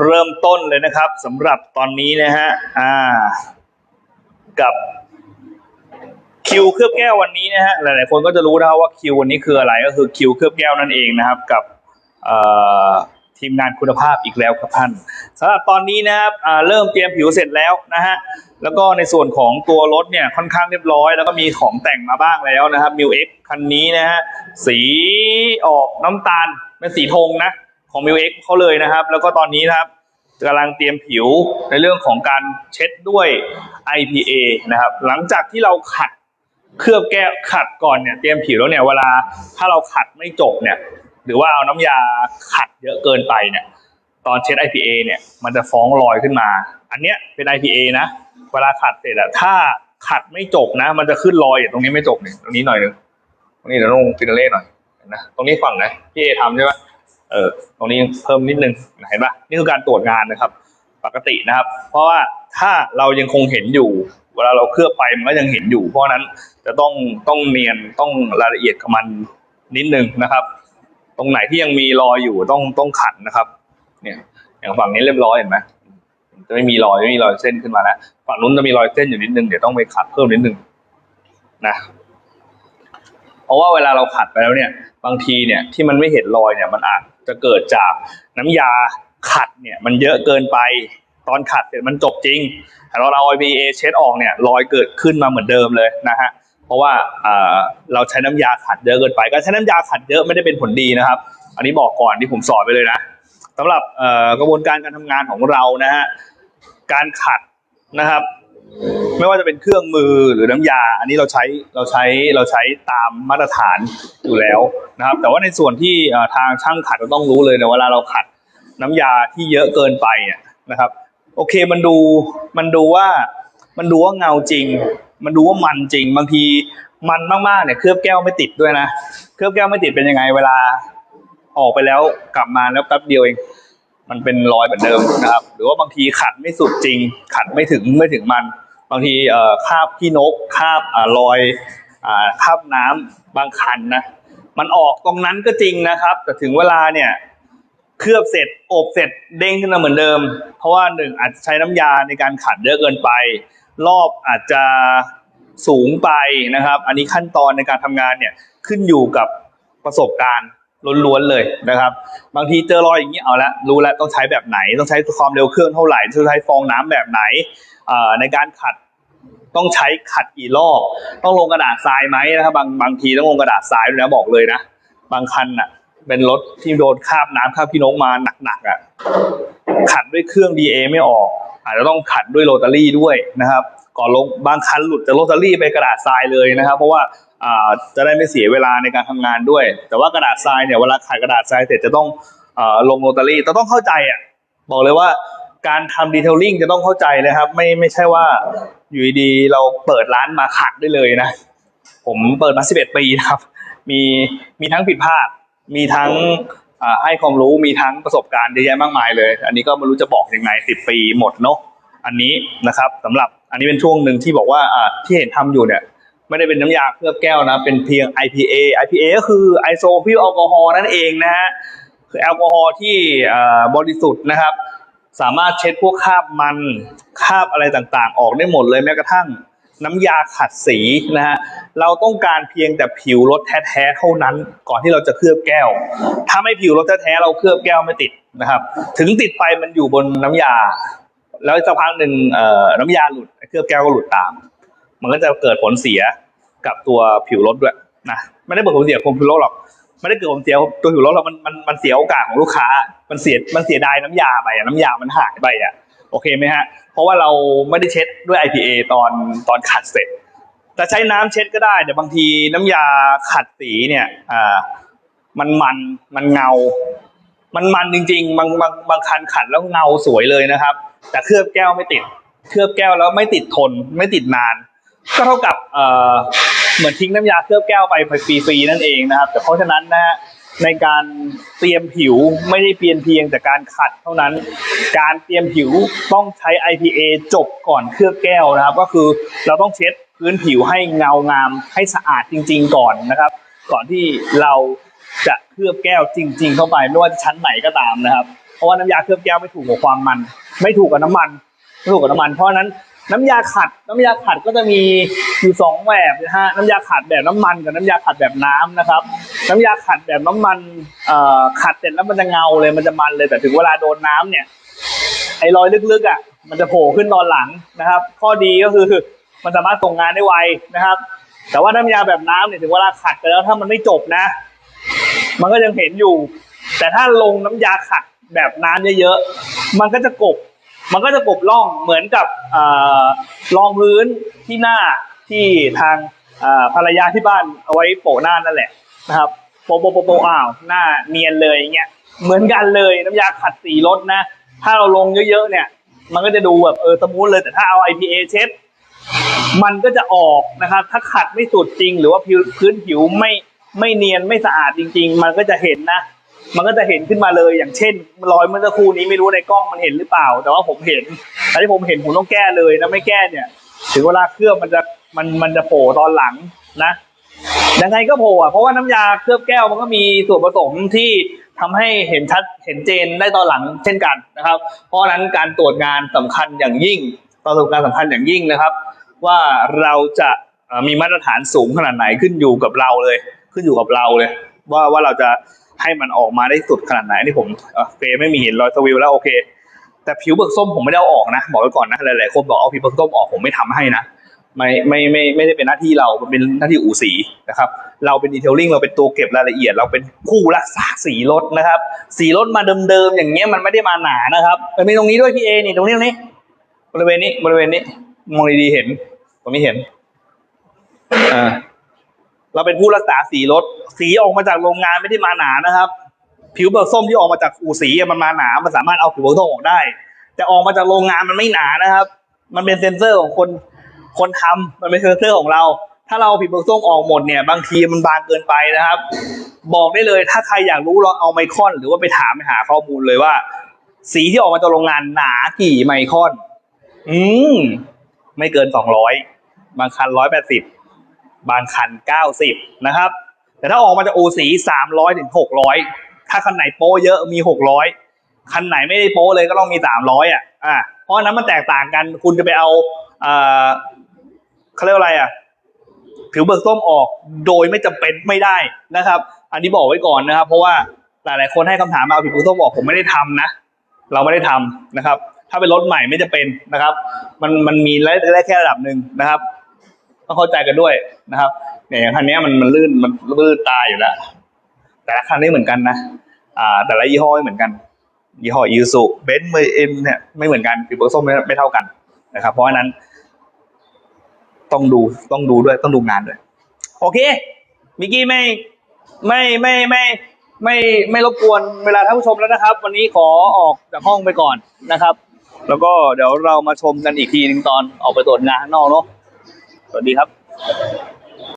เริ่มต้นเลยนะครับสำหรับตอนนี้นะฮะอ่า กับคิวเคลือบแก้ววันนี้นะฮะหลายๆคนก็จะรู้นะครับว่าคิววันนี้คืออะไรก็คือคิวเคลือบแก้วนั่นเองนะครับ กับทีมงานคุณภาพอีกแล้วครับท่านสำหรับตอนนี้นะครับเริ่มเตรียมผิวเสร็จแล้วนะฮะแล้วก็ในส่วนของตัวรถเนี่ยค่อนข้างเรียบร้อย แล้วก็มีของแต่งมาบ้างแล้วนะครับมิวเอ็กคันนี้นะฮะสีออกน้ำตาลเป็นสีธงนะ ของมิวเอ็กเขาเลยนะครับ แล้วก็ตอนนี้นะครับกำลังเตรียมผิวในเรื่องของการเช็ดด้วย IPA นะครับ หลังจากที่เราขัดเคลือบแก้วขัดก่อนเนี่ยเตรียมผิวแล้วเนี่ยเวลาถ้าเราขัดไม่จบเนี่ย หรือว่าเอาน้ำยาขัดเยอะเกินไปเนี่ย ตอนเช็ด IPA เนี่ยมันจะฟ้องรอยขึ้นมา อันเนี้ยเป็น IPA นะเวลาขัดเสร็จอะถ้าขัดไม่จบนะ มันจะขึ้นรอยอยู่ตรงนี้ไม่จบเนี่ยตรงนี้หน่อยนึงตรงนี้เดี๋ยวลงฟินาเล่หน่อยนนะตรงนี้ฝั่งไหนพี่เอทำใช่ไหม เออตรงนี้เพิ่มนิดนึงเห็นปะนี่คือการตรวจงานนะครับ ปกตินะครับ เพราะว่าถ้าเรายังคงเห็นอยู่ เวลาเราเคลือบไปมันก็ยังเห็นอยู่ เพราะนั้นจะต้องต้องเนียนต้องรายละเอียดกับมันนิดนึงนะครับ ตรงไหนที่ยังมีรอยอยู่ต้องต้องขัดนะครับ เนี่ยอย่างฝั่งนี้เรียบร้อยเห็นไหมจะไม่มีรอยไม่มีรอยเส้นขึ้นมาแล้วฝั่งนู้นจะมีรอยเส้นอยู่นิดนึงเดี๋ยวต้องไปขัดเพิ่มนิดนึงนะ เพราะว่าเวลาเราขัดไปแล้วเนี่ย บางทีเนี่ยที่มันไม่เห็นรอยเนี่ยมันอาจจะเกิดจากน้ำยาขัดเนี่ยมันเยอะเกินไปตอนขัดเสร็จมันจบจริงแต่เราเอา IPA เช็ดออกเนี่ยรอยเกิดขึ้นมาเหมือนเดิมเลยนะฮะเพราะว่าเราใช้น้ำยาขัดเยอะเกินไปการใช้น้ำยาขัดเยอะไม่ได้เป็นผลดีนะครับ อันนี้บอกก่อนที่ผมสอนไปเลยนะสำหรับกระบวนการการทำงานของเรานะฮะการขัดนะครับ ไม่ว่าจะเป็นเครื่องมือหรือน้ำยา อันนี้เราใช้เราใช้เราใช้ตามมาตรฐานอยู่แล้วนะครับ แต่ว่าในส่วนที่ทางช่างขัดเราต้องรู้เลยนะเวลาเราขัดน้ำยาที่เยอะเกินไปเนี่ยนะครับ โอเคมันดูมันดูว่ามันดูว่าเงาจริง มันดูว่ามันจริง บางทีมันมากๆเนี่ยเคลือบแก้วไม่ติดด้วยนะเคลือบแก้วไม่ติดเป็นยังไงเวลาออกไปแล้วกลับมาแล้วแป๊บเดียวเองมันเป็นรอยเหมือนเดิมนะครับ หรือว่าบางทีขัดไม่สุดจริง ขัดไม่ถึงไม่ถึงมัน บางทีคาบขี้นกคาบอ่ารอยคาบน้ำบางคันนะมันออกตรงนั้นก็จริงนะครับ แต่ถึงเวลาเนี่ยเคลือบเสร็จอบเสร็จเด้งขึ้นมาเหมือนเดิม เพราะว่าหนึ่งอาจจะใช้น้ำยาในการขัดเยอะเกินไป รอบอาจจะสูงไปนะครับ อันนี้ขั้นตอนในการทำงานเนี่ยขึ้นอยู่กับประสบการณ์ล้วนๆเลยนะครับ บางทีเจอรอยอย่างนี้เอาละรู้แล้วต้องใช้แบบไหน ต้องใช้ความเร็วเครื่องเท่าไหร่ต้องใช้ฟองน้ำแบบไหนในการขัด ต้องใช้ขัดกี่รอบ ต้องลงกระดาษทรายไหมนะครับบางบางทีต้องลงกระดาษทรายด้วยนะบอกเลยนะ บางคันอะ เป็นรถที่โดนคาบน้ำคาบพี่นกมาหนักๆอะขัดด้วยเครื่อง DA ไม่ออก อาจจะต้องขัดด้วยโรตารี่ด้วยนะครับ ก่อนลงบางคันหลุดจากโรตารี่ไปกระดาษทรายเลยนะครับ เพราะว่าจะได้ไม่เสียเวลาในการทำงานด้วย แต่ว่ากระดาษทรายเนี่ยเวลาขัดกระดาษทรายเสร็จจะต้องอลงโรตารี่จะต้องเข้าใจอะบอกเลยว่า การทำดีเทลลิ่งจะต้องเข้าใจนะครับ ไม่ไม่ใช่ว่าอยู่ดีเราเปิดร้านมาขัดได้เลยนะ ผมเปิดมา 11 ปีนะครับ มีมีทั้งผิดพลาด มีทั้งให้ความรู้มีทั้งประสบการณ์เยอะแยะมากมายเลย อันนี้ก็ไม่รู้จะบอกยังไง10ปีหมดเนาะอันนี้นะครับสำหรับอันนี้เป็นช่วงหนึ่งที่บอกว่าที่เห็นทำอยู่เนี่ยไม่ได้เป็นน้ำยาเคลือบแก้วนะ เป็นเพียง IPA IPA ก็คือไอโซพิลแอลกอฮอล์นั่นเองนะฮะคือแอลกอฮอล์ที่บริสุทธิ์นะครับ สามารถเช็ดพวกคราบมันคราบอะไรต่างๆ ออกได้หมดเลยแม้กระทั่งน้ำยาขัดสีนะฮะเราต้องการเพียงแต่ผิวรถแท้ๆเท่านั้น ก่อนที่เราจะเคลือบแก้ว ถ้าไม่ผิวรถแท้ๆเราเคลือบแก้วไม่ติดนะครับ ถึงติดไปมันอยู่บนน้ำยา แล้วสักพักหนึ่งน้ำยาหลุดเคลือบแก้วก็หลุดตาม มันก็จะเกิดผลเสียกับตัวผิวรถด้วยนะไม่ได้เกิดผลเสียกับผิวรถหรอก ไม่ได้เกิดผลเสียตัวผิวรถหรอกมันมันมันเสียโอกาสของลูกค้า มันเสียมันเสียดายน้ำยาไปอะน้ำยามันหายไปอะโอเคไหมฮะ เพราะว่าเราไม่ได้เช็ดด้วย IPA ตอนตอนขัดเสร็จ แต่ใช้น้ำเช็ดก็ได้แต่บางทีน้ำยาขัดสีเนี่ยอ่ามันมันมันเงา มันมันจริง ๆ บางบางบางคันขัดแล้วเงาสวยเลยนะครับ แต่เคลือบแก้วไม่ติด เคลือบแก้วแล้วไม่ติดทนไม่ติดนาน ก็เท่ากับเอ่อ เหมือนทิ้งน้ำยาเคลือบแก้วไปฟรีๆนั่นเองนะครับ แต่เพราะฉะนั้นนะฮะในการเตรียมผิวไม่ได้เพียงเพียงแต่การขัดเท่านั้น การเตรียมผิวต้องใช้ IPA จบก่อนเคลือบแก้วนะครับ ก็คือเราต้องเช็ดพื้นผิวให้เงางามให้สะอาดจริง ๆ ก่อนนะครับ ก่อนที่เราจะเคลือบแก้วจริง ๆ เข้าไปไม่ว่าจะชั้นไหนก็ตามนะครับ เพราะว่าน้ำยาเคลือบแก้วไม่ถูกกับความมัน ไม่ถูกกับน้ำมันไม่ถูกกับน้ำมัน เพราะฉะนั้นน้ำยาขัดน้ำยาขัดก็จะมี อยู่สองแบบนะฮะน้ำยาขัดแบบน้ำมันกับน้ำยาขัดแบบน้ำนะครับ น้ำยาขัดแบบน้ำมันเอ่อขัดเสร็จแล้วมันจะเงาเลยมันจะมันเลยแต่ถึงเวลาโดนน้ำเนี่ยไอ้รอยลึกๆอะมันจะโผล่ขึ้นตอนหลังนะครับ ข้อดีก็คือมันสามารถส่งงานได้ไวนะครับ แต่ว่าน้ำยาแบบน้ำเนี่ยถึงเวลาขัดไปแล้วถ้ามันไม่จบนะ มันก็ยังเห็นอยู่ แต่ถ้าลงน้ำยาขัดแบบน้ำเยอะๆมันก็จะกบ มันก็จะกบร่องเหมือนกับรองพื้นที่หน้า ที่ทางภรรยาที่บ้านเอาไว้โปะหน้านั่นแหละนะครับโปะโปะโปะโปะอ้าวหน้าเนียนเลยอย่างเงี้ยเหมือนกันเลยน้ำยาขัดสีรถนะ ถ้าเราลงเยอะๆเนี่ย มันก็จะดูแบบเออสมูทเลยแต่ถ้าเอา IPA เช็ดมันก็จะออกนะครับ ถ้าขัดไม่สุดจริง หรือว่าพื้นผิวไม่ไม่เนียนไม่สะอาดจริง ๆ มันก็จะเห็นนะ มันก็จะเห็นขึ้นมาเลยอย่างเช่น รอยเมื่อสักครู่นี้ไม่รู้ในกล้องมันเห็นหรือเปล่า แต่ว่าผมเห็นอันที่ผมเห็นผมต้องแก้เลยนะไม่แก้เนี่ย ถึงเวลาเคลือบมันจะ มันมันจะโผล่ตอนหลังนะยังไงก็โผล่อะเพราะว่าน้ำยาเคลือบแก้วมันก็มีส่วนผสมที่ทำให้เห็นชัดเห็นเจนได้ตอนหลังเช่นกันนะครับ เพราะนั้นการตรวจงานสำคัญอย่างยิ่งประสบการณ์สำคัญอย่างยิ่งนะครับ ว่าเราจะมีมาตรฐานสูงขนาดไหนขึ้นอยู่กับเราเลย ขึ้นอยู่กับเราเลย ว่าว่าเราจะให้มันออกมาได้สุดขนาดไหนนี่ผมเฟรไม่มีเห็นรอยสวิลแล้วโอเค แต่ผิวเบิกส้มผมไม่ได้เอาออกนะ บอกไว้ก่อนนะหลายๆคนบอกเอาผิวเบิกส้มออกผมไม่ทำให้นะ ไม่ไม่ไม่ไม่ได้เป็นหน้าที่เรา มันเป็นหน้าที่อู่สีนะครับ เราเป็นดีเทลลิ่งเราเป็นตัวเก็บรายละเอียด เราเป็นผู้รักษาสีรถนะครับ สีรถมาเดิมๆอย่างเงี้ยมันไม่ได้มาหนานะครับมันมีตรงนี้ด้วยพี่เอนี่ตรงนี้ตรงนี้ บริเวณนี้บริเวณนี้มองดีๆเห็นตรงนี้เห็นอ่าเราเป็นผู้รักษาสีรถ สีออกมาจากโรงงานไม่ได้มาหนานะครับ ผิวเบิกส้มที่ออกมาจากอู่สีมันมาหนา มันสามารถเอาผิวเบิกส้มออกได้ แต่ออกมาจากโรงงานมันไม่หนานะครับ มันเป็นเซนเซอร์ของคน คนทำมันเป็นเซนเซอร์ของเรา ถ้าเราผิวเบิกส้มออกหมดเนี่ยบางทีมันบางเกินไปนะครับ บอกได้เลยถ้าใครอยากรู้เราเอาไมครอนหรือว่าไปถามไปหาข้อมูลเลยว่า สีที่ออกมาจากโรงงานหนากี่ไมครอน อืมไม่เกินสองร้อยบางคันร้อยแปดสิบบางคันเก้าสิบนะครับ แต่ถ้าออกมาจากโอสีสามร้อยถึงหกร้อยถ้าคันไหนโป้เยอะมีหกร้อยคันไหนไม่ได้โป้เลยก็ต้องมีสามร้อยอะอ่าเพราะฉะนั้นมันแตกต่างกันคุณจะไปเอาอ่า เขาเรียกว่าอะไรอะ ผิวเบิกส้มออกโดยไม่จำเป็นไม่ได้นะครับ อันนี้บอกไว้ก่อนนะครับ เพราะว่าหลาย ๆ คนให้คำถามมาเอาผิวเบิกส้มออกผมไม่ได้ทำนะ เราไม่ได้ทำนะครับ ถ้าเป็นรถใหม่ไม่จะเป็นนะครับ มันมันมีได้แค่ระดับหนึ่งนะครับต้องเข้าใจกันด้วยนะครับเนี่ยอย่างคันนี้มันมันลื่นมันลื่นตาอยู่แล้วแต่ละคันไม่เหมือนกันนะอ่า แต่ละยี่ห้อไม่เหมือนกัน ยี่ห้ออีซูเบนซ์เมย์เอ็มเนี่ยไม่เหมือนกันผิวเบิกส้มไม่ไม่เท่ากันนะครับ เพราะฉะนั้น ต้องดูต้องดูด้วยต้องดูงานด้วย โอเคมิกกี้ไม่ไม่ไม่ไม่ไม่ไม่รบกวนเวลาท่านผู้ชมแล้วนะครับ วันนี้ขอออกจากห้องไปก่อนนะครับ แล้วก็เดี๋ยวเรามาชมกันอีกทีหนึ่งตอนออกไปตรวจงานข้างนอกเนาะสวัสดีครับ